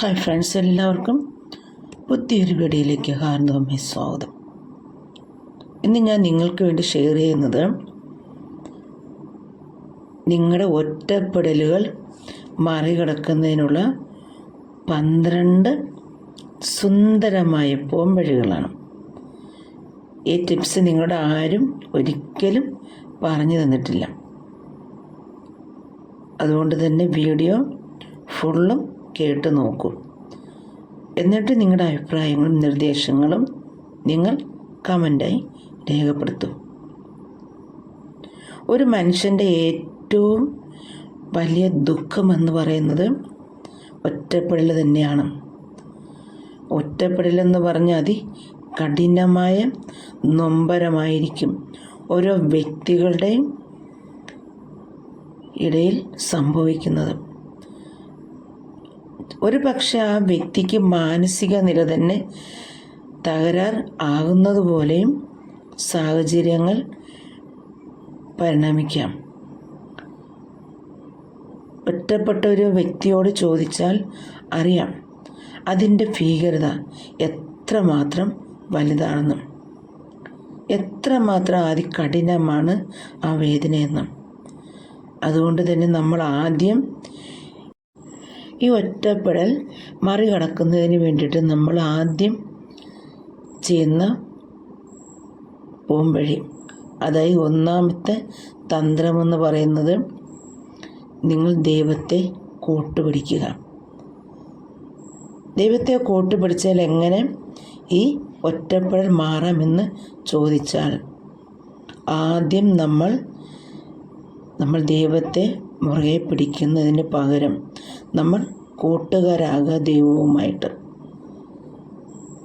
Hi friends എല്ലാവർക്കും പുതിയൊരു വീഡിയോയിലേക്ക് ഹാർദവമായി സ്വാഗതം. ഇന്ന് ഞാൻ നിങ്ങൾക്ക് വേണ്ടി ഷെയർ ചെയ്യുന്നത് നിങ്ങളുടെ ഒറ്റപ്പെടലുകൾ മറികടക്കുന്നതിനുള്ള പന്ത്രണ്ട് സുന്ദരമായ പോംവഴികളാണ് ഈ ടിപ്സ് നിങ്ങളുടെ ആരും ഒരിക്കലും പറഞ്ഞു തന്നിട്ടില്ല. അതുകൊണ്ട് തന്നെ വീഡിയോ ഫുള്ളും കേട്ട് നോക്കൂ. എന്നിട്ട് നിങ്ങളുടെ അഭിപ്രായങ്ങളും നിർദ്ദേശങ്ങളും നിങ്ങൾ കമന്റായി രേഖപ്പെടുത്തും. ഒരു മനുഷ്യന്റെ ഏറ്റവും വലിയ ദുഃഖമെന്ന് പറയുന്നത് ഒറ്റപ്പെടൽ തന്നെയാണ്. ഒറ്റപ്പെടലെന്ന് പറഞ്ഞാൽ അതി കഠിനമായ നൊമ്പരമായിരിക്കും. ഓരോ വ്യക്തികളുടെയും ഇടയിൽ സംഭവിക്കുന്നത്. ഒരു പക്ഷെ ആ വ്യക്തിക്ക് മാനസിക നില തന്നെ തകരാർ ആകുന്നത് പോലെയും സാഹചര്യങ്ങൾ പരിണമിക്കാം. ഒറ്റപ്പെട്ട ഒരു വ്യക്തിയോട് ചോദിച്ചാൽ അറിയാം അതിന്റെ ഭീകരത എത്രമാത്രം വലുതാണെന്നും എത്രമാത്രം അതികഠിനമാണ് ആ വേദനയെന്നും. അതുകൊണ്ട് തന്നെ നമ്മൾ ആദ്യം ഈ ഒറ്റപ്പെടൽ മറികടക്കുന്നതിന് വേണ്ടിയിട്ട് നമ്മൾ ആദ്യം ചെയ്യുന്ന പോംവഴി അതായത് ഒന്നാമത്തെ തന്ത്രമെന്ന് പറയുന്നത് നിങ്ങൾ ദൈവത്തെ കൂട്ടുപിടിക്കുക ദൈവത്തെ കൂട്ടുപിടിച്ചാൽ എങ്ങനെ ഈ ഒറ്റപ്പെടൽ മാറാമെന്ന് ചോദിച്ചാൽ ആദ്യം നമ്മൾ നമ്മൾ ദൈവത്തെ മുറുകെ പിടിക്കുന്നതിന് പകരം നമ്മൾ കൂട്ടുകാരാകുക ദൈവവുമായിട്ട്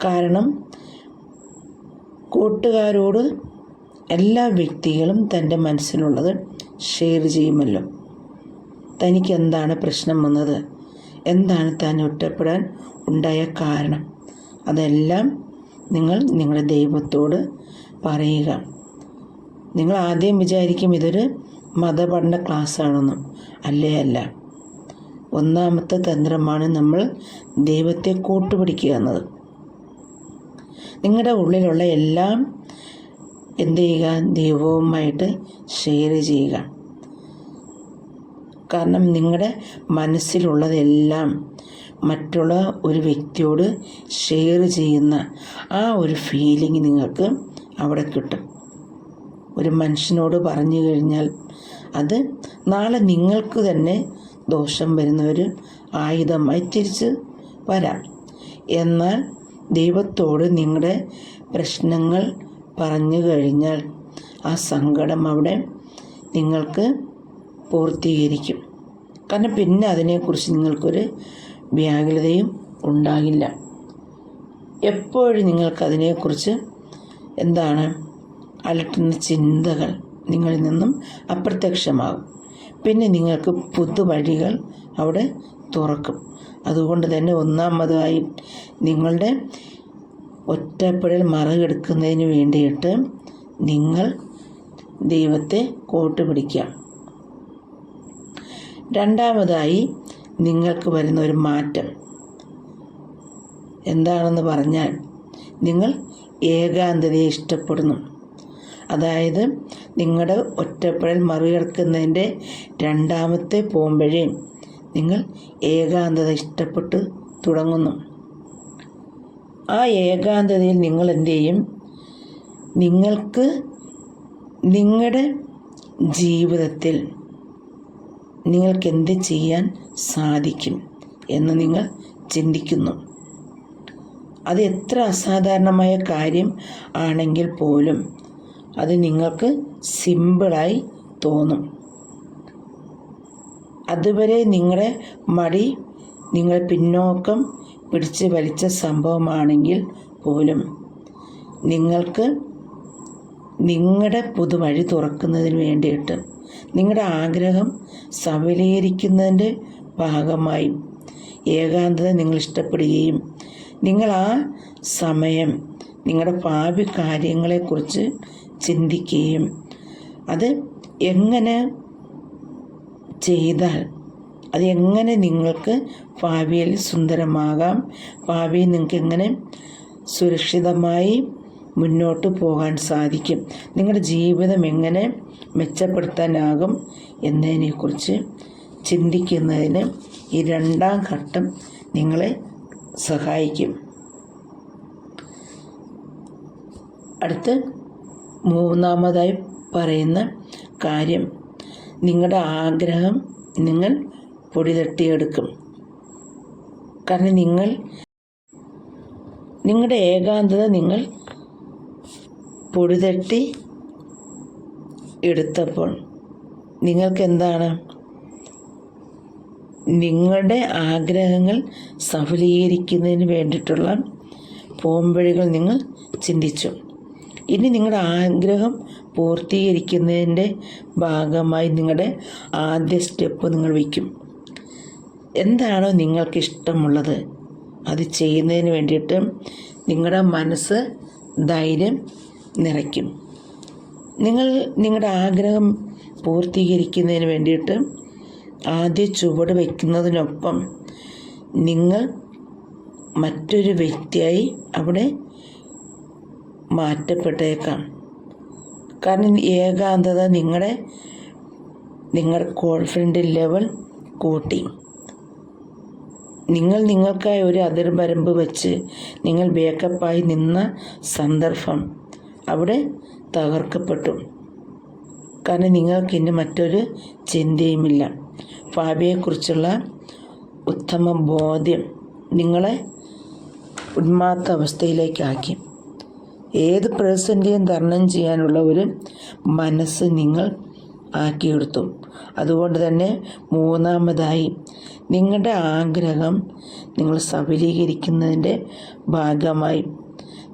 കാരണം കൂട്ടുകാരോട് എല്ലാ വ്യക്തികളും തന്റെ മനസ്സിലുള്ളത് ഷെയർ ചെയ്യുമല്ലോ. തനിക്ക് എന്താണ് പ്രശ്നം വന്നത്? എന്താണ് താൻ ഒറ്റപ്പെടാൻ ഉണ്ടായ കാരണം? അതെല്ലാം നിങ്ങൾ നിങ്ങളുടെ ദൈവത്തോട് പറയുക. നിങ്ങൾ ആദ്യം വിചാരിക്കും ഇതൊരു മതപഠന ക്ലാസ്സാണെന്നും അല്ലേ അല്ല? ഒന്നാമത്തെ തന്ത്രമാണ് നമ്മൾ ദൈവത്തെ കൂട്ടുപിടിക്കുക എന്നത്. നിങ്ങളുടെ ഉള്ളിലുള്ള എല്ലാം എന്ത് ചെയ്യുക? ദൈവവുമായിട്ട് ഷെയർ ചെയ്യുക. കാരണം നിങ്ങളുടെ മനസ്സിലുള്ളതെല്ലാം മറ്റുള്ള ഒരു വ്യക്തിയോട് ഷെയർ ചെയ്യുന്ന ആ ഒരു ഫീലിംഗ് നിങ്ങൾക്ക് അവിടെ കിട്ടും. ഒരു മനുഷ്യനോട് പറഞ്ഞു കഴിഞ്ഞാൽ അത് നാളെ നിങ്ങൾക്ക് തന്നെ ദോഷം വരുന്ന ഒരു ആയുധമായി തിരിച്ച് വരാം എന്നാൽ ദൈവത്തോട് നിങ്ങളുടെ പ്രശ്നങ്ങൾ പറഞ്ഞു കഴിഞ്ഞാൽ ആ സങ്കടം അവിടെ നിങ്ങൾക്ക് പൂർത്തീകരിക്കും. കാരണം പിന്നെ അതിനെക്കുറിച്ച് നിങ്ങൾക്കൊരു വ്യാകുലതയും ഉണ്ടാകില്ല. എപ്പോഴും നിങ്ങൾക്കതിനെക്കുറിച്ച് എന്താണ് അലട്ടുന്ന ചിന്തകൾ നിങ്ങളിൽ നിന്നും അപ്രത്യക്ഷമാകും. പിന്നെ നിങ്ങൾക്ക് പുതുവഴികൾ അവിടെ തുറക്കും. അതുകൊണ്ട് തന്നെ ഒന്നാമതായി നിങ്ങളുടെ ഒറ്റപ്പെടൽ മറികടക്കുന്നതിന് വേണ്ടിയിട്ട് നിങ്ങൾ ദൈവത്തെ കൂട്ടുപിടിക്കുക. രണ്ടാമതായി നിങ്ങൾക്ക് വരുന്ന ഒരു മാറ്റം. എന്താണെന്ന് പറഞ്ഞാൽ നിങ്ങൾ ഏകാന്തതയെ ഇഷ്ടപ്പെടുന്നു. അതായത് നിങ്ങളുടെ ഒറ്റപ്പെടൽ മറികടക്കുന്നതിന്റെ രണ്ടാമത്തെ പോകുമ്പോഴേ നിങ്ങൾ ഏകാന്തത ഇഷ്ടപ്പെട്ട് തുടങ്ങുന്നു. ആ ഏകാന്തതയിൽ നിങ്ങൾ എന്തു ചെയ്യും? നിങ്ങൾക്ക് നിങ്ങളുടെ ജീവിതത്തിൽ നിങ്ങൾക്ക് എന്ത് ചെയ്യാൻ സാധിക്കും എന്ന് നിങ്ങൾ ചിന്തിക്കുന്നു. അത് എത്ര അസാധാരണമായ കാര്യം ആണെങ്കിൽ പോലും അത് നിങ്ങൾക്ക് സിമ്പിളായി തോന്നും. അതുവരെ നിങ്ങളുടെ മടി നിങ്ങൾ പിന്നോക്കം പിടിച്ച് വലിച്ച സംഭവമാണെങ്കിൽ പോലും നിങ്ങൾക്ക് നിങ്ങളുടെ പുതുവഴി തുറക്കുന്നതിന് വേണ്ടിയിട്ട് നിങ്ങളുടെ ആഗ്രഹം സബലീകരിക്കുന്നതിന്റെ ഭാഗമായി ഏകാന്തത നിങ്ങൾ ഇഷ്ടപ്പെടുകയും നിങ്ങൾ ആ സമയം നിങ്ങളുടെ ഭാവി കാര്യങ്ങളെക്കുറിച്ച് ചിന്തിക്കുകയും അത് എങ്ങനെ ചെയ്താൽ എങ്ങനെ നിങ്ങൾക്ക് ഭാവിയിൽ സുന്ദരമാകാം ഭാവിയിൽ നിങ്ങൾക്ക് എങ്ങനെ സുരക്ഷിതമായി മുന്നോട്ട് പോകാൻ സാധിക്കും നിങ്ങളുടെ ജീവിതം എങ്ങനെ മെച്ചപ്പെടുത്താനാകും എന്നതിനെക്കുറിച്ച് ചിന്തിക്കുന്നതിന് ഈ രണ്ടാം ഘട്ടം നിങ്ങളെ സഹായിക്കും. അടുത്ത് മൂന്നാമതായി പറയുന്ന കാര്യം നിങ്ങളുടെ ആഗ്രഹം നിങ്ങൾ പൊടി തട്ടിയെടുക്കും കാരണം നിങ്ങൾ നിങ്ങളുടെ ഏകാന്തത നിങ്ങൾ പൊടിതട്ടി എടുത്തപ്പോൾ നിങ്ങൾക്ക് എന്താണ് നിങ്ങളുടെ ആഗ്രഹങ്ങൾ സഫലീകരിക്കുന്നതിന് വേണ്ടിയിട്ടുള്ള പോംവഴികൾ നിങ്ങൾ ചിന്തിച്ചു. ഇനി നിങ്ങളുടെ ആഗ്രഹം പൂർത്തീകരിക്കുന്നതിന്റെ ഭാഗമായി നിങ്ങളുടെ ആദ്യ സ്റ്റെപ്പ് നിങ്ങൾ വയ്ക്കും. എന്താണോ നിങ്ങൾക്ക് ഇഷ്ടമുള്ളത് അത് ചെയ്യുന്നതിന് വേണ്ടിയിട്ട് നിങ്ങളുടെ മനസ്സ് ധൈര്യം നിറയ്ക്കും. നിങ്ങൾ നിങ്ങളുടെ ആഗ്രഹം പൂർത്തീകരിക്കുന്നതിന് വേണ്ടിയിട്ട് ആദ്യ ചുവട് വയ്ക്കുന്നതിനൊപ്പം നിങ്ങൾ മറ്റൊരു വ്യക്തിയായി അവിടെ മാറ്റപ്പെട്ടേക്കാം. കാരണം ഏകാന്തത നിങ്ങളെ നിങ്ങൾ കോൺഫിഡന്റ് ലെവൽ കൂട്ടി. നിങ്ങൾ നിങ്ങൾക്കായി ഒരു അതിർവരമ്പ് വെച്ച് നിങ്ങൾ ബേക്കപ്പായി നിന്ന സന്ദർഭം അവിടെ തകർക്കപ്പെട്ടു. കാരണം നിങ്ങൾക്ക് ഇനി മറ്റൊരു ചിന്തയുമില്ല. ഭാവിയെക്കുറിച്ചുള്ള ഉത്തമ ബോധ്യം നിങ്ങളെ ഉന്മാത്ത അവസ്ഥയിലേക്കാക്കി ഏത് പ്രതിസന്ധിയും തരണം ചെയ്യാനുള്ള ഒരു മനസ്സ് നിങ്ങൾ ആക്കിയെടുത്തു. അതുകൊണ്ട് തന്നെ മൂന്നാമതായി നിങ്ങളുടെ ആഗ്രഹം നിങ്ങൾ സഫലീകരിക്കുന്നതിന്റെ ഭാഗമായി.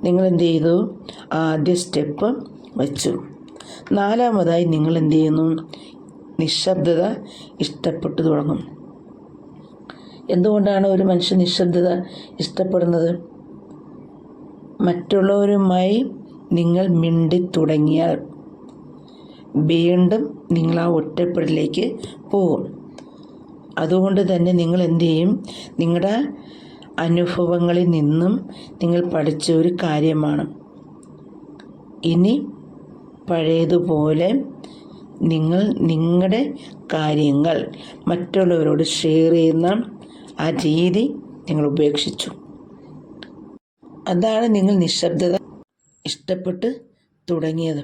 നിങ്ങൾ എന്ത് ചെയ്തു? ആദ്യ സ്റ്റെപ്പ് വച്ചു. നാലാമതായി നിങ്ങൾ എന്ത് ചെയ്യുന്നു? നിശബ്ദത ഇഷ്ടപ്പെട്ടു തുടങ്ങും. എന്തുകൊണ്ടാണ് ഒരു മനുഷ്യൻ നിശബ്ദത ഇഷ്ടപ്പെടുന്നത്? മറ്റുള്ളവരുമായി നിങ്ങൾ മിണ്ടി തുടങ്ങിയാൽ വീണ്ടും നിങ്ങൾ ആ ഒറ്റപ്പെടലിലേക്ക് പോകും. അതുകൊണ്ട് തന്നെ നിങ്ങൾ എന്ത് ചെയ്യും? നിങ്ങളുടെ അനുഭവങ്ങളിൽ നിന്നും നിങ്ങൾ പഠിച്ച ഒരു കാര്യമാണ്. ഇനി പഴയതുപോലെ നിങ്ങൾ നിങ്ങളുടെ കാര്യങ്ങൾ മറ്റുള്ളവരോട് ഷെയർ ചെയ്യുന്ന ആ രീതി നിങ്ങൾ ഉപേക്ഷിച്ചു. അതാണ് നിങ്ങൾ നിശബ്ദത ഇഷ്ടപ്പെട്ട് തുടങ്ങിയത്.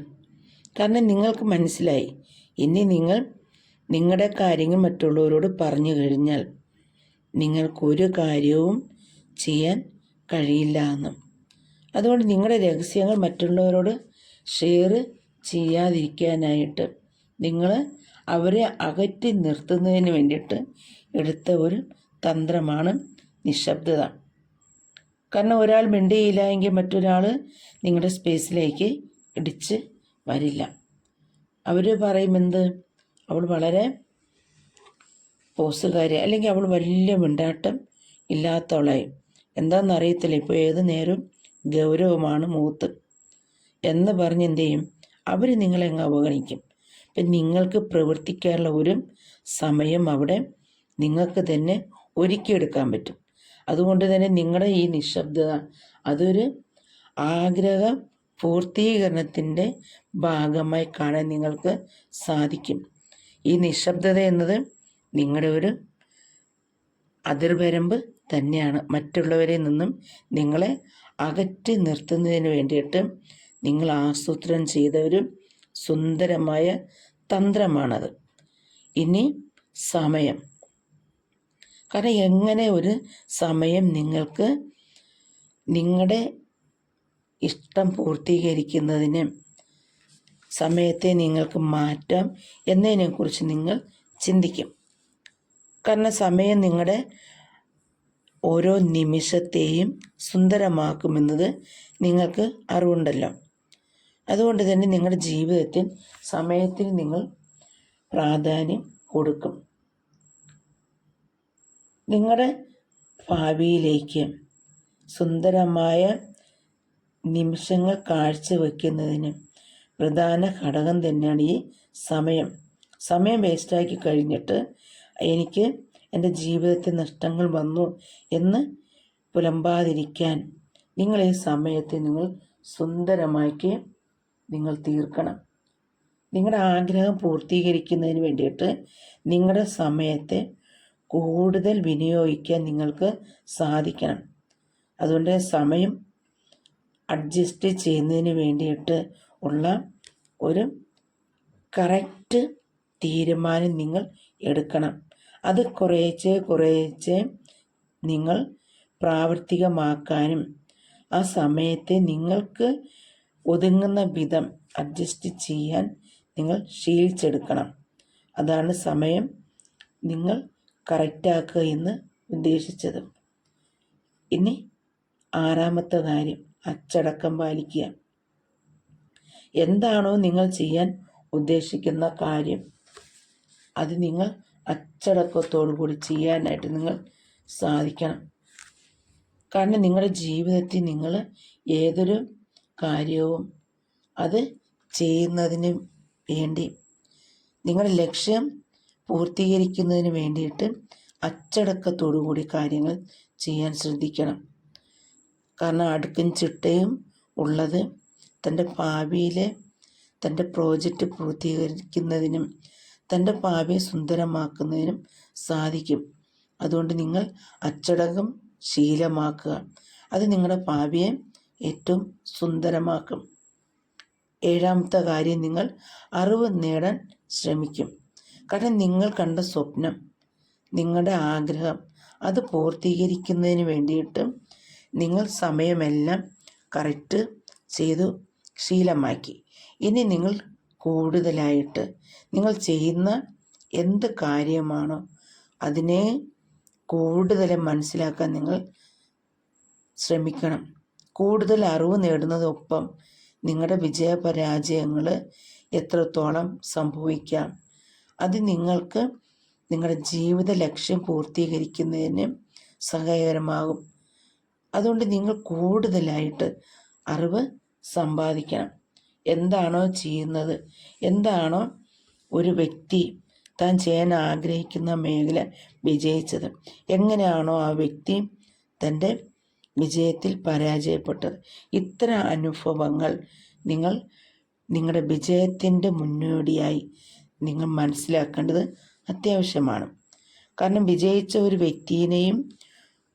കാരണം നിങ്ങൾക്ക് മനസ്സിലായി. ഇനി നിങ്ങൾ നിങ്ങളുടെ കാര്യങ്ങൾ മറ്റുള്ളവരോട് പറഞ്ഞു കഴിഞ്ഞാൽ നിങ്ങൾക്കൊരു കാര്യവും ചെയ്യാൻ കഴിയില്ല എന്നും. അതുകൊണ്ട് നിങ്ങളുടെ രഹസ്യങ്ങൾ മറ്റുള്ളവരോട് ഷെയർ ചെയ്യാതിരിക്കാനായിട്ട് നിങ്ങൾ അവരെ അകറ്റി നിർത്തുന്നതിന് വേണ്ടിയിട്ട് എടുത്ത ഒരു തന്ത്രമാണ് നിശബ്ദത. കാരണം ഒരാൾ മിണ്ടിയില്ല എങ്കിൽ മറ്റൊരാൾ നിങ്ങളുടെ സ്പേസിലേക്ക് ഇടിച്ച് വരില്ല. അവർ പറയും എന്ത്? അവൾ വളരെ പോസുകാരി അല്ലെങ്കിൽ അവൾ വലിയ മിണ്ടാട്ടം ഇല്ലാത്തവളായി. എന്താണെന്നറിയത്തില്ല ഇപ്പോൾ ഏത് നേരവും ഗൗരവമാണ് മൂത്ത്. എന്ന് പറഞ്ഞ് എന്ത് ചെയ്യും? അവർ നിങ്ങളെ അങ്ങ് അവഗണിക്കും. അപ്പം നിങ്ങൾക്ക് പ്രവർത്തിക്കാനുള്ള ഒരു സമയം അവിടെ നിങ്ങൾക്ക് തന്നെ ഒരുക്കിയെടുക്കാൻ പറ്റും. അതുകൊണ്ട് തന്നെ നിങ്ങളുടെ ഈ നിശബ്ദത അതൊരു ആഗ്രഹ പൂർത്തീകരണത്തിന്റെ ഭാഗമായി കാണാൻ നിങ്ങൾക്ക് സാധിക്കും. ഈ നിശബ്ദത എന്നത് നിങ്ങളുടെ ഒരു അതിർവരമ്പ് തന്നെയാണ്. മറ്റുള്ളവരിൽ നിന്നും നിങ്ങളെ അകറ്റി നിർത്തുന്നതിന് വേണ്ടിയിട്ട് നിങ്ങൾ ആസൂത്രണം ചെയ്ത ഒരു സുന്ദരമായ തന്ത്രമാണത്. ഇനി സമയം. കാരണം എങ്ങനെ ഒരു സമയം നിങ്ങൾക്ക് നിങ്ങളുടെ ഇഷ്ടം പൂർത്തീകരിക്കുന്നതിന് സമയത്തെ നിങ്ങൾക്ക് മാറ്റാം എന്നതിനെക്കുറിച്ച് നിങ്ങൾ ചിന്തിക്കും. കാരണം സമയം നിങ്ങളുടെ ഓരോ നിമിഷത്തെയും സുന്ദരമാക്കുമെന്നത് നിങ്ങൾക്ക് അറിവുണ്ടല്ലോ. അതുകൊണ്ട് തന്നെ നിങ്ങളുടെ ജീവിതത്തിൽ സമയത്തിന് നിങ്ങൾ പ്രാധാന്യം കൊടുക്കും. നിങ്ങളുടെ ഭാവിയിലേക്ക് സുന്ദരമായ നിമിഷങ്ങൾ കാഴ്ചവെക്കുന്നതിന് പ്രധാന ഘടകം തന്നെയാണ് ഈ സമയം. സമയം വേസ്റ്റാക്കി കഴിഞ്ഞിട്ട് എനിക്ക് എന്റെ ജീവിതത്തിൽ നഷ്ടങ്ങൾ വന്നു എന്ന് പുലമ്പാതിരിക്കാൻ നിങ്ങൾ ഈ സമയത്തെ നിങ്ങൾ സുന്ദരമാക്കി നിങ്ങൾ തീർക്കണം. നിങ്ങളുടെ ആഗ്രഹം പൂർത്തീകരിക്കുന്നതിന് വേണ്ടിയിട്ട് നിങ്ങളുടെ സമയത്തെ കൂടുതൽ വിനിയോഗിക്കാൻ നിങ്ങൾക്ക് സാധിക്കണം. അതുകൊണ്ട് സമയം അഡ്ജസ്റ്റ് ചെയ്യുന്നതിന് വേണ്ടിയിട്ട് ഉള്ള ഒരു കറക്റ്റ് തീരുമാനം നിങ്ങൾ എടുക്കണം. അത് കുറേച്ചെ കുറേച്ചെ നിങ്ങൾ പ്രാവർത്തികമാക്കാനും ആ സമയത്തെ നിങ്ങൾക്ക് ഒതുങ്ങുന്ന വിധം അഡ്ജസ്റ്റ് ചെയ്യാൻ നിങ്ങൾ ശീലിച്ചെടുക്കണം അതാണ് സമയം നിങ്ങൾ കറക്റ്റാക്കുക എന്ന് ഉദ്ദേശിച്ചത്. ഇനി ആറാമത്തെ കാര്യം അച്ചടക്കം പാലിക്കുക. എന്താണോ നിങ്ങൾ ചെയ്യാൻ ഉദ്ദേശിക്കുന്ന കാര്യം അത് നിങ്ങൾ അച്ചടക്കത്തോടു കൂടി ചെയ്യാനായിട്ട് നിങ്ങൾ സാധിക്കണം. കാരണം നിങ്ങളുടെ ജീവിതത്തിൽ നിങ്ങൾ ഏതൊരു കാര്യവും അത് ചെയ്യുന്നതിന് വേണ്ടി നിങ്ങളുടെ ലക്ഷ്യം പൂർത്തീകരിക്കുന്നതിന് വേണ്ടിയിട്ട് അച്ചടക്കത്തോടു കൂടി കാര്യങ്ങൾ ചെയ്യാൻ ശ്രദ്ധിക്കണം. കാരണം അടുക്കും ചിട്ടയും ഉള്ളത് തന്റെ ഭാവിയിലെ തന്റെ പ്രോജക്റ്റ് പൂർത്തീകരിക്കുന്നതിനും തന്റെ ഭാവിയെ സുന്ദരമാക്കുന്നതിനും സാധിക്കും. അതുകൊണ്ട് നിങ്ങൾ അച്ചടക്കം ശീലമാക്കുക. അത് നിങ്ങളുടെ ഭാവിയെ ഏറ്റവും സുന്ദരമാക്കും. ഏഴാമത്തെ കാര്യം നിങ്ങൾ അറിവ് നേടാൻ ശ്രമിക്കും. കാരണം നിങ്ങൾ കണ്ട സ്വപ്നം നിങ്ങളുടെ ആഗ്രഹം അത് പൂർത്തീകരിക്കുന്നതിന് വേണ്ടിയിട്ട് നിങ്ങൾ സമയമെല്ലാം കറക്റ്റ് ചെയ്തു ശീലമാക്കി. ഇനി നിങ്ങൾ കൂടുതലായിട്ട് നിങ്ങൾ ചെയ്യുന്ന എന്ത് കാര്യമാണോ അതിനെ കൂടുതൽ മനസ്സിലാക്കാൻ നിങ്ങൾ ശ്രമിക്കണം. കൂടുതൽ അറിവ് നേടുന്നതൊപ്പം നിങ്ങളുടെ വിജയപരാജയങ്ങൾ എത്രത്തോളം സംഭവിക്കാം അത് നിങ്ങൾക്ക് നിങ്ങളുടെ ജീവിത ലക്ഷ്യം പൂർത്തീകരിക്കുന്നതിന് സഹായകരമാകും. അതുകൊണ്ട് നിങ്ങൾ കൂടുതലായിട്ട് അറിവ് സമ്പാദിക്കണം. എന്താണോ ചെയ്യുന്നത് എന്താണോ ഒരു വ്യക്തി താൻ ചെയ്യാൻ ആഗ്രഹിക്കുന്ന മേഖല വിജയിച്ചത് എങ്ങനെയാണോ ആ വ്യക്തി തന്റെ വിജയത്തിൽ പരാജയപ്പെട്ടത്. ഇത്തരം അനുഭവങ്ങൾ നിങ്ങൾ നിങ്ങളുടെ വിജയത്തിന്റെ മുന്നോടിയായി നിങ്ങൾ മനസ്സിലാക്കേണ്ടത് അത്യാവശ്യമാണ്. കാരണം വിജയിച്ച ഒരു വ്യക്തിയെയും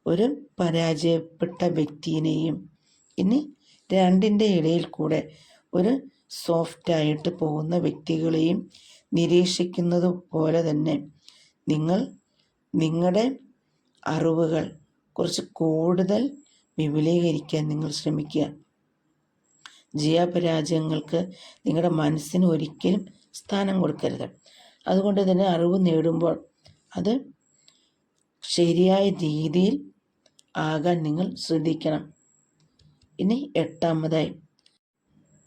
ഒരു പരാജയപ്പെട്ട വ്യക്തിയെയും ഇനി രണ്ടിന്റെ ഇടയിൽ കൂടെ ഒരു സോഫ്റ്റായിട്ട് പോകുന്ന വ്യക്തികളെയും നിരീക്ഷിക്കുന്നത് പോലെ തന്നെ നിങ്ങൾ നിങ്ങളുടെ അറിവുകൾ കുറച്ച് കൂടുതൽ വിപുലീകരിക്കാൻ നിങ്ങൾ ശ്രമിക്കുക. ജയപരാജയങ്ങൾക്ക് നിങ്ങളുടെ മനസ്സിന് ഒരിക്കലും സ്ഥാനം കൊടുക്കരുത്. അതുകൊണ്ട് തന്നെ അറിവ് നേടുമ്പോൾ അത് ശരിയായ രീതിയിൽ ആകാൻ നിങ്ങൾ ശ്രദ്ധിക്കണം. ഇനി എട്ടാമതായി.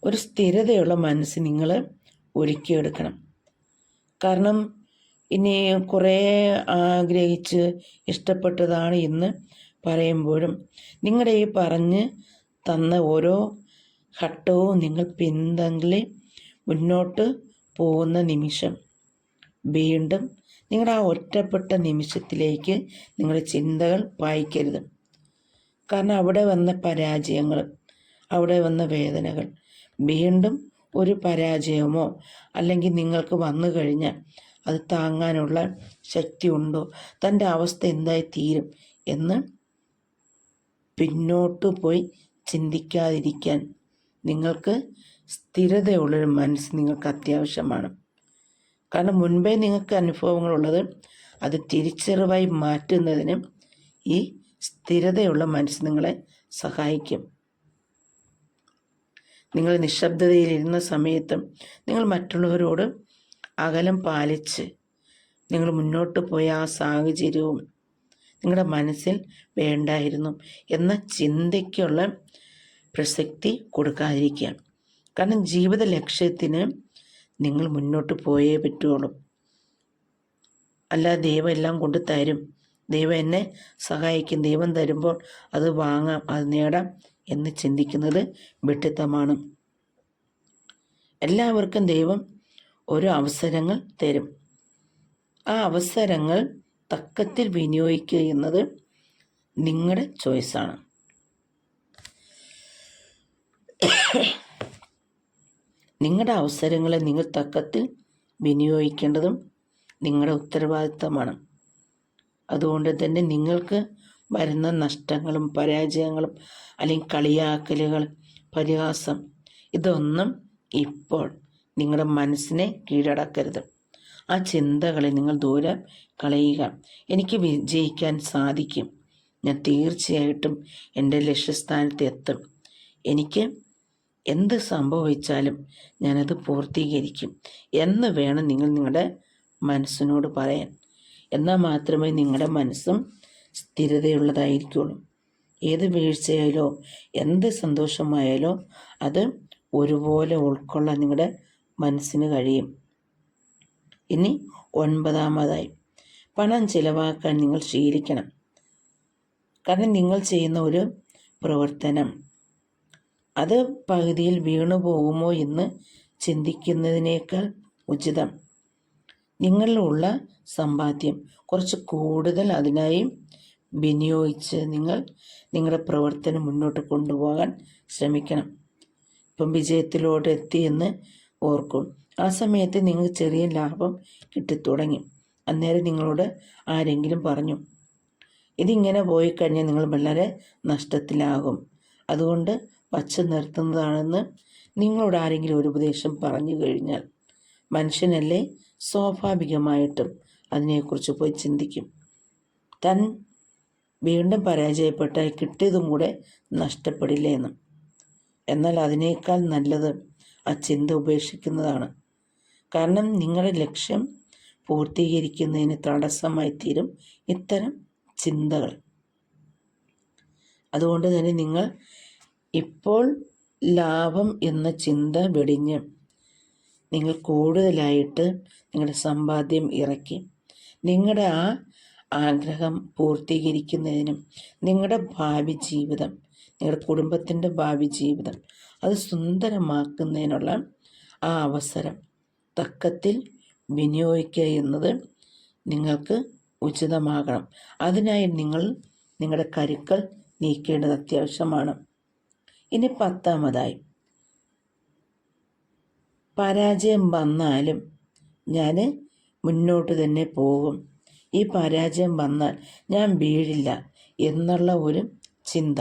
ഒരു സ്ഥിരതയുള്ള മനസ്സ് നിങ്ങൾ ഒരുക്കിയെടുക്കണം. കാരണം ഇനി കുറേ ആഗ്രഹിച്ച് ഇഷ്ടപ്പെട്ടതാണ് ഇന്ന് പറയുമ്പോഴും നിങ്ങളുടെ ഈ പറഞ്ഞ് തന്ന ഓരോ ഘട്ടവും നിങ്ങൾ പിന്തള്ളി മുന്നോട്ട് പോകുന്ന നിമിഷം വീണ്ടും നിങ്ങളുടെ ആ ഒറ്റപ്പെട്ട നിമിഷത്തിലേക്ക് നിങ്ങളുടെ ചിന്തകൾ വായിക്കരുത്. കാരണം അവിടെ വന്ന പരാജയങ്ങൾ അവിടെ വന്ന വേദനകൾ വീണ്ടും ഒരു പരാജയമോ അല്ലെങ്കിൽ നിങ്ങൾക്ക് വന്നു കഴിഞ്ഞാൽ അത് താങ്ങാനുള്ള ശക്തി ഉണ്ടോ തന്റെ അവസ്ഥ എന്തായി തീരും എന്ന് പിന്നോട്ട് പോയി ചിന്തിക്കാതിരിക്കാൻ നിങ്ങൾക്ക് സ്ഥിരതയുള്ളൊരു മനസ്സ് നിങ്ങൾക്ക് അത്യാവശ്യമാണ്. കാരണം മുൻപേ നിങ്ങൾക്ക് അനുഭവങ്ങളുള്ളത് അത് തിരിച്ചറിവായി മാറ്റുന്നതിന് ഈ സ്ഥിരതയുള്ള മനസ്സ് നിങ്ങളെ സഹായിക്കും. നിങ്ങൾ നിശബ്ദതയിലിരുന്ന സമയത്തും നിങ്ങൾ മറ്റുള്ളവരോട് അകലം പാലിച്ച് നിങ്ങൾ മുന്നോട്ട് പോയ ആ സാഹചര്യവും നിങ്ങളുടെ മനസ്സിൽ വേണ്ടായിരുന്നു എന്ന ചിന്തയ്ക്കുള്ള പ്രസക്തി കൊടുക്കാതിരിക്കുക. കാരണം ജീവിത ലക്ഷ്യത്തിന് നിങ്ങൾ മുന്നോട്ട് പോയേ പറ്റുള്ളൂ അല്ലാതെ ദൈവം എല്ലാം കൊണ്ട് തരും. ദൈവം എന്നെ സഹായിക്കും. ദൈവം തരുമ്പോൾ അത് വാങ്ങാം അത് നേടാം എന്ന് ചിന്തിക്കുന്നത് വെട്ടിത്തമാണ് എല്ലാവർക്കും ദൈവം ഒരു അവസരങ്ങൾ തരും. ആ അവസരങ്ങൾ തക്കത്തിൽ വിനിയോഗിക്കുക എന്നത് നിങ്ങളുടെ ചോയ്സാണ് നിങ്ങളുടെ അവസരങ്ങളെ നിങ്ങൾ തക്കത്തിൽ വിനിയോഗിക്കേണ്ടതും നിങ്ങളുടെ ഉത്തരവാദിത്തമാണ്. അതുകൊണ്ട് തന്നെ നിങ്ങൾക്ക് വരുന്ന നഷ്ടങ്ങളും പരാജയങ്ങളും അല്ലെങ്കിൽ കളിയാക്കലുകൾ പരിഹാസം ഇതൊന്നും ഇപ്പോൾ നിങ്ങളുടെ മനസ്സിനെ കീഴടക്കരുത്. ആ ചിന്തകളെ നിങ്ങൾ ദൂരെ കളയുക. എനിക്ക് വിജയിക്കാൻ സാധിക്കും. ഞാൻ തീർച്ചയായിട്ടും എന്റെ ലക്ഷ്യസ്ഥാനത്ത് എത്തും. എനിക്ക് എന്ത് സംഭവിച്ചാലും ഞാനത് പൂർത്തീകരിക്കും എന്ന് വേണം നിങ്ങൾ നിങ്ങളുടെ മനസ്സിനോട് പറയാൻ. എന്നാൽ മാത്രമേ നിങ്ങളുടെ മനസ്സും സ്ഥിരതയുള്ളതായിരിക്കുള്ളൂ. ഏത് വീഴ്ചയായാലോ എന്ത് സന്തോഷമായാലോ അത് ഒരുപോലെ ഉൾക്കൊള്ളാൻ നിങ്ങളുടെ മനസ്സിന് കഴിയും. ഇനി ഒൻപതാമതായി. പണം ചിലവാക്കാൻ നിങ്ങൾ ശീലിക്കണം. കാരണം നിങ്ങൾ ചെയ്യുന്ന ഒരു പ്രവർത്തനം അത് പകുതിയിൽ വീണു പോകുമോ എന്ന് ചിന്തിക്കുന്നതിനേക്കാൾ ഉചിതം. നിങ്ങളിലുള്ള സമ്പാദ്യം കുറച്ച് കൂടുതൽ അതിനായി വിനിയോഗിച്ച് നിങ്ങൾ നിങ്ങളുടെ പ്രവർത്തനം മുന്നോട്ട് കൊണ്ടുപോകാൻ ശ്രമിക്കണം. ഇപ്പം വിജയത്തിലോട്ട് എത്തിയെന്ന് ഓർക്കും. ആ സമയത്ത് നിങ്ങൾക്ക് ചെറിയ ലാഭം കിട്ടിത്തുടങ്ങി. അന്നേരം നിങ്ങളോട് ആരെങ്കിലും പറഞ്ഞു ഇതിങ്ങനെ പോയി കഴിഞ്ഞാൽ നിങ്ങൾ വളരെ നഷ്ടത്തിലാകും. അതുകൊണ്ട് വച്ച നിർത്തുന്നതാണെന്ന് നിങ്ങളോട് ആരെങ്കിലും ഒരു ഉപദേശം പറഞ്ഞു കഴിഞ്ഞാൽ മനുഷ്യനല്ലേ? സ്വാഭാവികമായിട്ടും അതിനെക്കുറിച്ച് പോയി ചിന്തിക്കും. തൻ വീണ്ടും പരാജയപ്പെട്ടാൽ കിട്ടിയതും കൂടെ നഷ്ടപ്പെടില്ലേ എന്ന് എന്നാൽ അതിനേക്കാൾ നല്ലത് ആ ചിന്ത ഉപേക്ഷിക്കുന്നതാണ്. കാരണം നിങ്ങളുടെ ലക്ഷ്യം പൂർത്തീകരിക്കുന്നതിന് തടസ്സമായി തീരും ഇത്തരം ചിന്തകൾ. അതുകൊണ്ട് തന്നെ നിങ്ങൾ ഇപ്പോൾ ലാഭം എന്ന ചിന്ത വെടിഞ്ഞ് നിങ്ങൾ കൂടുതലായിട്ട് നിങ്ങളുടെ സമ്പാദ്യം ഇറക്കി. നിങ്ങളുടെ ആ ആഗ്രഹം പൂർത്തീകരിക്കുന്നതിനും നിങ്ങളുടെ ഭാവി ജീവിതം നിങ്ങളുടെ കുടുംബത്തിന്റെ ഭാവി ജീവിതം അത് സുന്ദരമാക്കുന്നതിനുള്ള ആ അവസരം തക്കത്തിൽ വിനിയോഗിക്കുക എന്നത് നിങ്ങൾക്ക് ഉചിതമാകണം. അതിനായി നിങ്ങൾ നിങ്ങളുടെ കരുക്കൾ നീക്കേണ്ടത് അത്യാവശ്യമാണ്. ഇനി പത്താമതായി. പരാജയം വന്നാലും ഞാൻ മുന്നോട്ട് തന്നെ പോകും. ഈ പരാജയം വന്നാൽ ഞാൻ വീഴില്ല എന്നുള്ള ഒരു ചിന്ത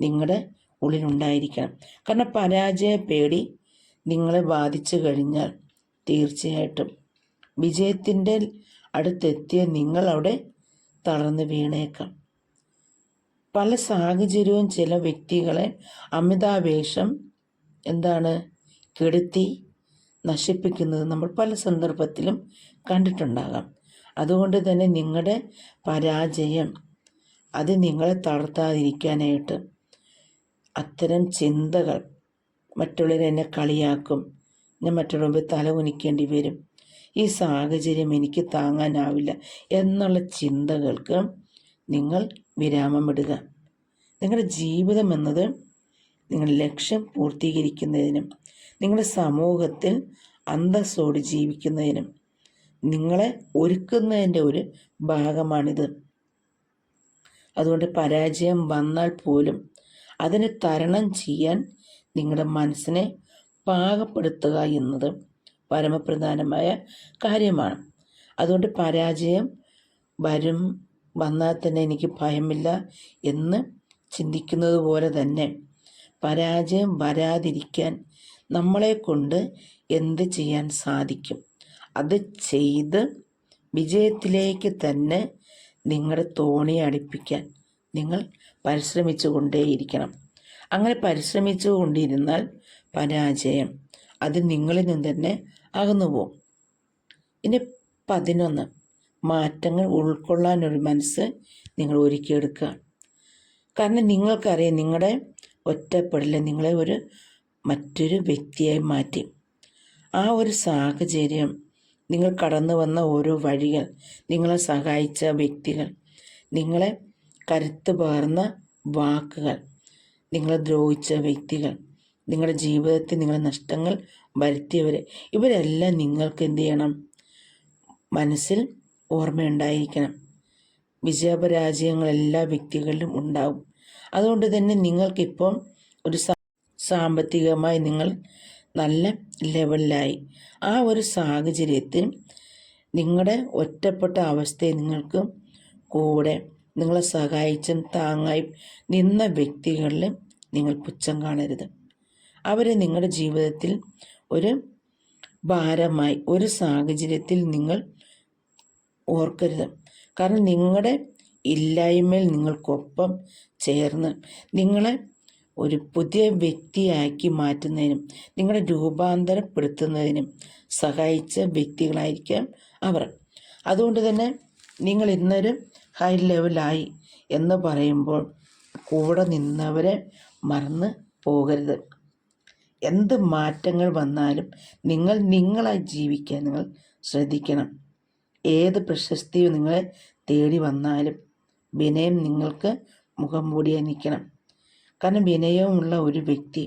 നിങ്ങളുടെ ഉള്ളിലുണ്ടായിരിക്കണം. കാരണം പരാജയ പേടി നിങ്ങളെ ബാധിച്ചു കഴിഞ്ഞാൽ തീർച്ചയായിട്ടും വിജയത്തിന്റെ അടുത്തെത്തിയ നിങ്ങൾ അവിടെ തളർന്ന് വീണേക്കാം. പല സാഹചര്യവും ചില വ്യക്തികളെ അമിതാവേശം എന്താണ് കെടുത്തി നശിപ്പിക്കുന്നത് നമ്മൾ പല സന്ദർഭത്തിലും കണ്ടിട്ടുണ്ടാകാം. അതുകൊണ്ട് തന്നെ നിങ്ങളുടെ പരാജയം അത് നിങ്ങളെ തളർത്താതിരിക്കാനായിട്ട് അത്തരം ചിന്തകൾ മറ്റുള്ളവർ എന്നെ കളിയാക്കും. ഞാൻ മറ്റുള്ളവർ തല ഉനിക്കേണ്ടി വരും. ഈ സാഹചര്യം എനിക്ക് താങ്ങാനാവില്ല എന്നുള്ള ചിന്തകൾക്ക് നിങ്ങൾ വിരാമമിടുക. നിങ്ങളുടെ ജീവിതം എന്നത് നിങ്ങളുടെ ലക്ഷ്യം പൂർത്തീകരിക്കുന്നതിനും നിങ്ങളുടെ സമൂഹത്തിൽ അന്തസ്സോട് ജീവിക്കുന്നതിനും നിങ്ങളെ ഒരുക്കുന്നതിന്റെ ഒരു ഭാഗമാണിത്. അതുകൊണ്ട് പരാജയം വന്നാൽ പോലും അതിനെ തരണം ചെയ്യാൻ നിങ്ങളുടെ മനസ്സിനെ പാകപ്പെടുത്തുക എന്നത് പരമപ്രധാനമായ കാര്യമാണ്. അതുകൊണ്ട് പരാജയം വരും വന്നാൽ തന്നെ എനിക്ക് ഭയമില്ല എന്ന് ചിന്തിക്കുന്നത് പോലെ തന്നെ പരാജയം വരാതിരിക്കാൻ നമ്മളെ കൊണ്ട് എന്ത് ചെയ്യാൻ സാധിക്കും? അത് ചെയ്ത് വിജയത്തിലേക്ക് തന്നെ നിങ്ങളുടെ തോണി അടുപ്പിക്കാൻ നിങ്ങൾ പരിശ്രമിച്ചു കൊണ്ടേയിരിക്കണം അങ്ങനെ പരിശ്രമിച്ചു കൊണ്ടിരുന്നാൽ പരാജയം അത് നിങ്ങളിൽ നിന്ന് തന്നെ അകന്നു പോകും ഇനി പതിനൊന്ന്. മാറ്റങ്ങൾ ഉൾക്കൊള്ളാനൊരു മനസ്സ് നിങ്ങൾ ഒരുക്കിയെടുക്കുക. കാരണം നിങ്ങൾക്കറിയാം നിങ്ങളുടെ ഒറ്റപ്പെടൽ നിങ്ങളെ ഒരു മറ്റൊരു വ്യക്തിയായി മാറ്റി. ആ ഒരു സാഹചര്യം നിങ്ങൾ കടന്നു വന്ന ഓരോ വഴികൾ നിങ്ങളെ സഹായിച്ച വ്യക്തികൾ നിങ്ങളെ കരുത്ത് പകർന്ന വാക്കുകൾ നിങ്ങളെ ദ്രോഹിച്ച വ്യക്തികൾ നിങ്ങളുടെ ജീവിതത്തിൽ നിങ്ങളെ നഷ്ടങ്ങൾ വരുത്തിയവർ ഇവരെല്ലാം നിങ്ങൾക്ക് എന്ത് ചെയ്യണം? മനസ്സിൽ ഓർമ്മയുണ്ടായിരിക്കണം. വിജയപരാജയങ്ങൾ എല്ലാ വ്യക്തികളിലും ഉണ്ടാവും. അതുകൊണ്ട് തന്നെ നിങ്ങൾക്കിപ്പം ഒരു സാമ്പത്തികമായി നിങ്ങൾ നല്ല ലെവലിലായി. ആ ഒരു സാഹചര്യത്തിൽ നിങ്ങളുടെ ഒറ്റപ്പെട്ട അവസ്ഥയെ നിങ്ങൾക്ക് കൂടെ നിങ്ങളെ സഹായിച്ചും താങ്ങായും നിന്ന വ്യക്തികളിൽ നിങ്ങൾ പുച്ഛം കാണരുത്. അവരെ നിങ്ങളുടെ ജീവിതത്തിൽ ഒരു ഭാരമായി ഒരു സാഹചര്യത്തിൽ നിങ്ങൾ ഓർക്കരുത്. കാരണം നിങ്ങളുടെ ഇല്ലായ്മയിൽ നിങ്ങൾക്കൊപ്പം ചേർന്ന് നിങ്ങളെ ഒരു പുതിയ വ്യക്തിയാക്കി മാറ്റുന്നതിനും നിങ്ങളെ രൂപാന്തരപ്പെടുത്തുന്നതിനും സഹായിച്ച വ്യക്തികളായിരിക്കാം അവർ. അതുകൊണ്ട് തന്നെ നിങ്ങൾ ഇന്നൊരു ഹൈ ലെവലായി എന്ന് പറയുമ്പോൾ കൂടെ നിന്നവരെ മറന്ന് പോകരുത്. എന്ത് മാറ്റങ്ങൾ വന്നാലും നിങ്ങൾ നിങ്ങളായി ജീവിക്കാൻ നിങ്ങൾ ശ്രദ്ധിക്കണം. ഏത് പ്രശസ്തിയും നിങ്ങളെ തേടി വന്നാലും വിനയം നിങ്ങൾക്ക് മുഖം മൂടിയനിക്കണം കാരണം വിനയമുള്ള ഒരു വ്യക്തി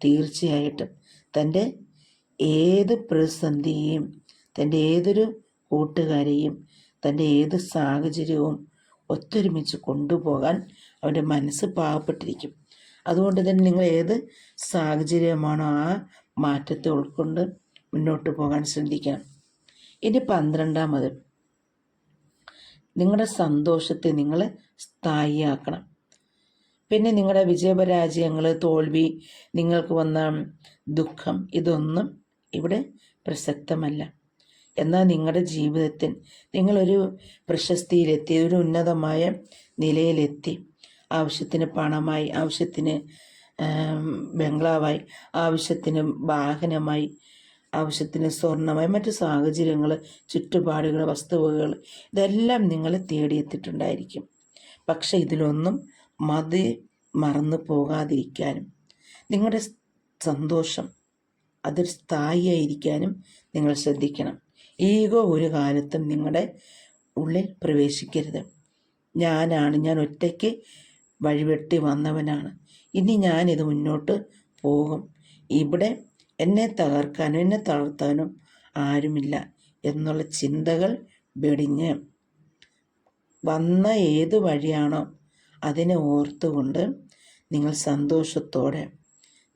തീർച്ചയായിട്ടും തന്റെ ഏത് പ്രതിസന്ധിയെയും തന്റെ ഏതൊരു കൂട്ടുകാരെയും തന്റെ ഏത് സാഹചര്യവും ഒത്തൊരുമിച്ച് കൊണ്ടുപോകാൻ അവന്റെ മനസ്സ് പാവപ്പെട്ടിരിക്കും അതുകൊണ്ട് തന്നെ നിങ്ങൾ ഏത് സാഹചര്യമാണോ ആ മാറ്റത്തെ ഉൾക്കൊണ്ട് മുന്നോട്ട് പോകാൻ ശ്രദ്ധിക്കണം. ഇനി പന്ത്രണ്ടാമത്. നിങ്ങളുടെ സന്തോഷത്തെ നിങ്ങൾ സ്ഥായിയാക്കണം. പിന്നെ നിങ്ങളുടെ വിജയപരാജയങ്ങൾ തോൽവി നിങ്ങൾക്ക് വന്ന ദുഃഖം ഇതൊന്നും ഇവിടെ പ്രസക്തമല്ല. എന്നാൽ നിങ്ങളുടെ ജീവിതത്തിൽ നിങ്ങളൊരു പ്രശസ്തിയിലെത്തി ഒരു ഉന്നതമായ നിലയിലെത്തി. ആവശ്യത്തിന് പണമായി ആവശ്യത്തിന് ബംഗ്ലാവായി ആവശ്യത്തിന് വാഹനമായി ആവശ്യത്തിന് സ്വർണമായി മറ്റു സാഹചര്യങ്ങൾ ചുറ്റുപാടുകൾ വസ്തുവകൾ ഇതെല്ലാം നിങ്ങൾ തേടിയെത്തിയിട്ടുണ്ടായിരിക്കും. പക്ഷേ ഇതിലൊന്നും മതി മറന്നു പോകാതിരിക്കാനും നിങ്ങളുടെ സന്തോഷം അതൊരു സ്ഥായിയായിരിക്കാനും നിങ്ങൾ ശ്രദ്ധിക്കണം. ഈഗോ ഒരു കാലത്തും നിങ്ങളുടെ ഉള്ളിൽ പ്രവേശിക്കരുത്. ഞാനാണ് ഞാൻ ഒറ്റയ്ക്ക് വഴിവെട്ടി വന്നവനാണ്. ഇനി ഞാനിത് മുന്നോട്ട് പോകും. ഇവിടെ എന്നെ തകർക്കാനും എന്നെ തളർത്താനും ആരുമില്ല എന്നുള്ള ചിന്തകൾ വെടിഞ്ഞ് വന്ന ഏത് വഴിയാണോ അതിനെ ഓർത്തുകൊണ്ട് നിങ്ങൾ സന്തോഷത്തോടെ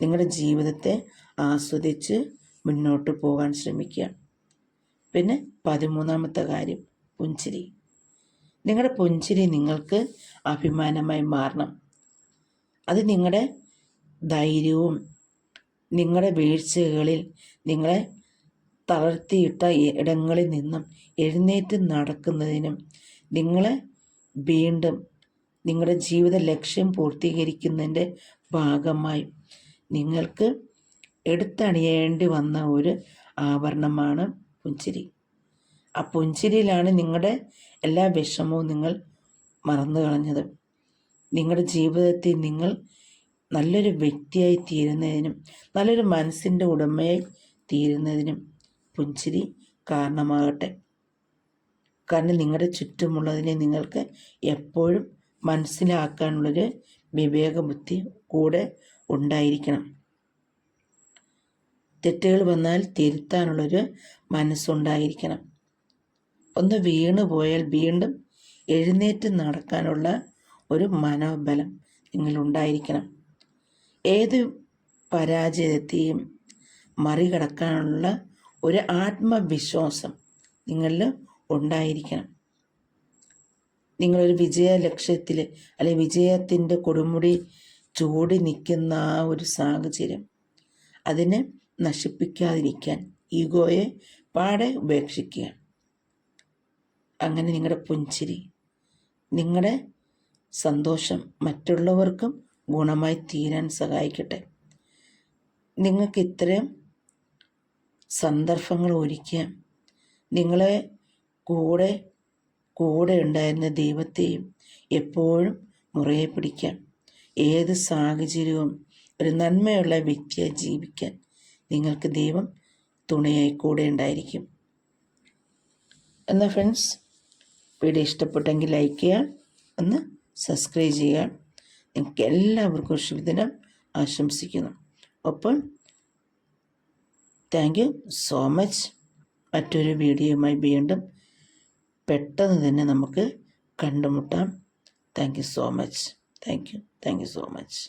നിങ്ങളുടെ ജീവിതത്തെ ആസ്വദിച്ച് മുന്നോട്ട് പോകാൻ ശ്രമിക്കുക. പിന്നെ പതിമൂന്നാമത്തെ കാര്യം പുഞ്ചിരി. നിങ്ങളുടെ പുഞ്ചിരി നിങ്ങൾക്ക് അഭിമാനമായി മാറണം. അത് നിങ്ങളുടെ ധൈര്യവും നിങ്ങളുടെ വീഴ്ചകളിൽ നിങ്ങളെ തളർത്തിയിട്ട ഇടങ്ങളിൽ നിന്നും എഴുന്നേറ്റ് നടക്കുന്നതിനും നിങ്ങളെ വീണ്ടും നിങ്ങളുടെ ജീവിത ലക്ഷ്യം പൂർത്തീകരിക്കുന്നതിന്റെ ഭാഗമായി നിങ്ങൾക്ക് എടുത്തണിയേണ്ടി വന്ന ഒരു ആഭരണമാണ് പുഞ്ചിരി. ആ പുഞ്ചിരിയിലാണ് നിങ്ങളുടെ എല്ലാ വിഷമവും നിങ്ങൾ മറന്നു കളഞ്ഞത് നിങ്ങളുടെ ജീവിതത്തിൽ നിങ്ങൾ നല്ലൊരു വ്യക്തിയായി തീരുന്നതിനും നല്ലൊരു മനസ്സിന്റെ ഉടമയായി തീരുന്നതിനും പുഞ്ചിരി കാരണമാകട്ടെ. കാരണം നിങ്ങളുടെ ചുറ്റുമുള്ളതിനെ നിങ്ങൾക്ക് എപ്പോഴും മനസ്സിലാക്കാനുള്ളൊരു വിവേകബുദ്ധി കൂടെ ഉണ്ടായിരിക്കണം. തെറ്റുകൾ വന്നാൽ തിരുത്താനുള്ളൊരു മനസ്സുണ്ടായിരിക്കണം. ഒന്ന് വീണു പോയാൽ വീണ്ടും എഴുന്നേറ്റ് നടക്കാനുള്ള ഒരു മനോബലം നിങ്ങളുണ്ടായിരിക്കണം. ഏത് പരാജയത്തെയും മറികടക്കാനുള്ള ഒരു ആത്മവിശ്വാസം നിങ്ങളിൽ ഉണ്ടായിരിക്കണം. നിങ്ങളൊരു വിജയ ലക്ഷ്യത്തിൽ അല്ലെങ്കിൽ വിജയത്തിന്റെ കൊടുമുടി ചൂടി നിൽക്കുന്ന ആ ഒരു സാഹചര്യം അതിനെ നശിപ്പിക്കാതിരിക്കാൻ ഈഗോയെ പാടെ ഉപേക്ഷിക്കുക. അങ്ങനെ നിങ്ങളുടെ പുഞ്ചിരി നിങ്ങളുടെ സന്തോഷം മറ്റുള്ളവർക്കും ഗുണമായി തീരാൻ സഹായിക്കട്ടെ. നിങ്ങൾക്ക് ഇത്തരം സന്ദർഭങ്ങൾ ഒരുക്കിയ നിങ്ങളെ കൂടെ കൂടെ ഉണ്ടായിരുന്ന ദൈവത്തെയും എപ്പോഴും മുറയെ പിടിക്കാം ഏത് സാഹചര്യവും ഒരു നന്മയുള്ള വ്യക്തിയെ ജീവിക്കാൻ നിങ്ങൾക്ക് ദൈവം തുണയായി കൂടെ ഉണ്ടായിരിക്കും. എന്നാൽ ഫ്രണ്ട്സ് വീഡിയോ ഇഷ്ടപ്പെട്ടെങ്കിൽ ലൈക്ക് ചെയ്യുക ഒന്ന് സബ്സ്ക്രൈബ് ചെയ്യുക. നിങ്ങൾക്ക് എല്ലാവർക്കും ശുഭദിനം ആശംസിക്കുന്നു. ഒപ്പം താങ്ക് യു സോ മച്ച് മറ്റൊരു വീഡിയോയുമായി വീണ്ടും പെട്ടെന്ന് തന്നെ നമുക്ക് കണ്ടുമുട്ടാം. Thank you so much thank you thank you so much